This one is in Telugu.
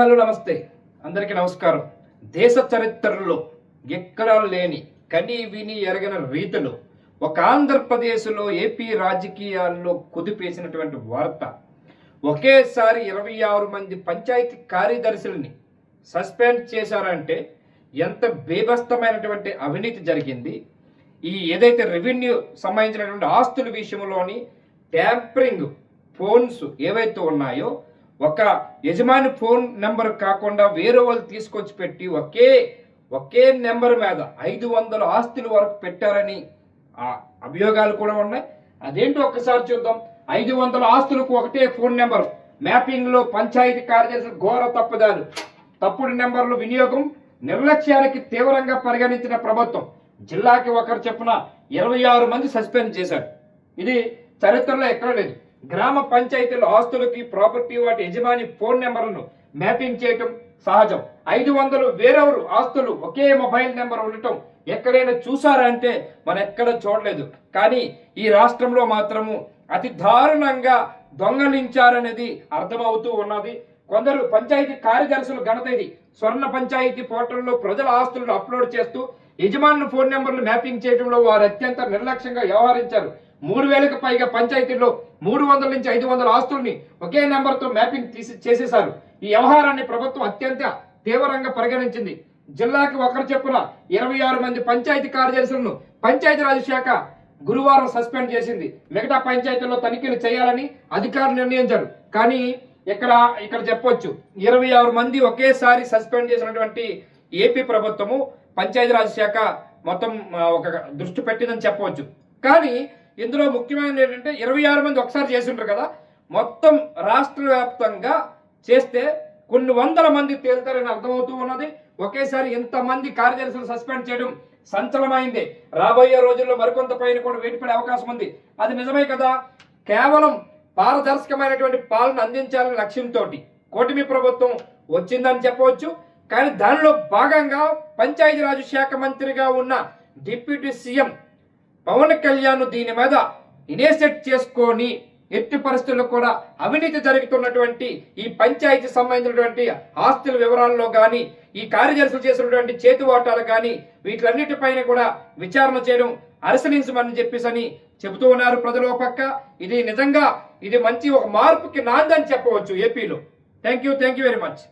హలో నమస్తే. అందరికీ నమస్కారం. దేశ చరిత్రలో ఎక్కడా లేని కని విని ఎరగిన రీతిలో ఒక ఆంధ్రప్రదేశ్లో ఏపీ రాజకీయాల్లో కుదిపేసినటువంటి వార్త. ఒకేసారి ఇరవై ఆరు మంది పంచాయతీ కార్యదర్శుల్ని సస్పెండ్ చేశారంటే ఎంత బేబస్తమైనటువంటి అవినీతి జరిగింది. ఈ ఏదైతే రెవెన్యూ సంబంధించినటువంటి ఆస్తుల విషయంలోని ట్యాంపరింగ్ ఫోన్స్ ఏవైతే ఉన్నాయో ఒక యజమాని ఫోన్ నెంబర్ కాకుండా వేరే వాళ్ళు తీసుకొచ్చి పెట్టి ఒకే ఒకే నెంబర్ మీద ఐదు వందల ఆస్తుల వరకు పెట్టారని ఆ అభియోగాలు కూడా ఉన్నాయి. అదేంటో ఒక్కసారి చూద్దాం. ఐదు వందల ఆస్తులకు ఒకటే ఫోన్ నెంబర్. మ్యాపింగ్లో పంచాయతీ కార్యదర్శి ఘోర తప్పుదారు తప్పుడు నెంబర్లు వినియోగం నిర్లక్ష్యానికి తీవ్రంగా పరిగణించిన ప్రభుత్వం. జిల్లాకి ఒకరు చెప్పిన ఇరవై ఆరు మంది సస్పెండ్ చేశారు. ఇది చరిత్రలో ఎక్కడ లేదు. గ్రామ పంచాయతీల ఆస్తులకి ప్రాపర్టీ వాటి యజమాని ఫోన్ నెంబర్లను మ్యాపింగ్ చేయటం సహజం. ఐదు వందలు వేరెవరు ఆస్తులు ఒకే మొబైల్ నెంబర్ ఉండటం ఎక్కడైనా చూసారా అంటే మనం ఎక్కడ చూడలేదు. కానీ ఈ రాష్ట్రంలో మాత్రము అతి దారుణంగా దొంగలించారనేది అర్థమవుతూ ఉన్నది. కొందరు పంచాయతీ కార్యదర్శులు ఘనత ఇది. స్వర్ణ పంచాయతీ పోర్టల్లో ప్రజల ఆస్తులను అప్లోడ్ చేస్తూ యజమానుల ఫోన్ నెంబర్లు మ్యాపింగ్ చేయడంలో వారు అత్యంత నిర్లక్ష్యంగా వ్యవహరించారు. మూడు వేలకు పైగా పంచాయతీల్లో మూడు వందల నుంచి ఐదు వందల ఆస్తుల్ని ఒకే నెంబర్తో మ్యాపింగ్ తీసి చేసేశారు. ఈ వ్యవహారాన్ని ప్రభుత్వం అత్యంత తీవ్రంగా పరిగణించింది. జిల్లాకి ఒకరు చెప్పున ఇరవై ఆరు మంది పంచాయతీ కార్యదర్శులను పంచాయతీరాజ్ శాఖ గురువారం సస్పెండ్ చేసింది. మిగతా పంచాయతీల్లో తనిఖీలు చేయాలని అధికారులు నిర్ణయించారు. కానీ ఇక్కడ ఇక్కడ చెప్పొచ్చు. ఇరవై ఆరు మంది ఒకేసారి సస్పెండ్ చేసినటువంటి ఏపీ ప్రభుత్వము పంచాయతీరాజ్ శాఖ మొత్తం ఒక దృష్టి పెట్టిందని చెప్పవచ్చు. కానీ ఇందులో ముఖ్యమైనది ఏంటంటే ఇరవై ఆరు మంది ఒకసారి చేసి ఉంటారు కదా మొత్తం రాష్ట్ర వ్యాప్తంగా చేస్తే కొన్ని వందల మంది తేలుతారని అర్థమవుతూ ఉన్నది. ఒకేసారి ఇంతమంది కార్యదర్శులు సస్పెండ్ చేయడం సంచలమైంది రాబోయే రోజుల్లో మరికొంత పైన కూడా వేటిపడే అవకాశం ఉంది. అది నిజమే కదా? కేవలం పారదర్శకమైనటువంటి పాలన అందించాలనే లక్ష్యంతో కూటమి ప్రభుత్వం వచ్చిందని చెప్పవచ్చు. కానీ దానిలో భాగంగా పంచాయతీరాజ్ శాఖ మంత్రిగా ఉన్న డిప్యూటీ సీఎం పవన్ కళ్యాణ్ దీని మీద ఇనేసెట్ చేసుకొని ఎట్టి పరిస్థితుల్లో కూడా అవినీతి జరుగుతున్నటువంటి ఈ పంచాయతీ సంబంధించినటువంటి ఆస్తుల వివరాల్లో కానీ ఈ కార్యదర్శులు చేసినటువంటి చేతి ఓటాలు కానీ వీటిలన్నిటిపైన కూడా విచారణ చేయడం అరసలించమని చెప్పేసి చెబుతూ ఉన్నారు ప్రజలు పక్క. ఇది నిజంగా ఇది మంచి ఒక మార్పుకి నాందని చెప్పవచ్చు ఏపీలో. Thank you thank you very much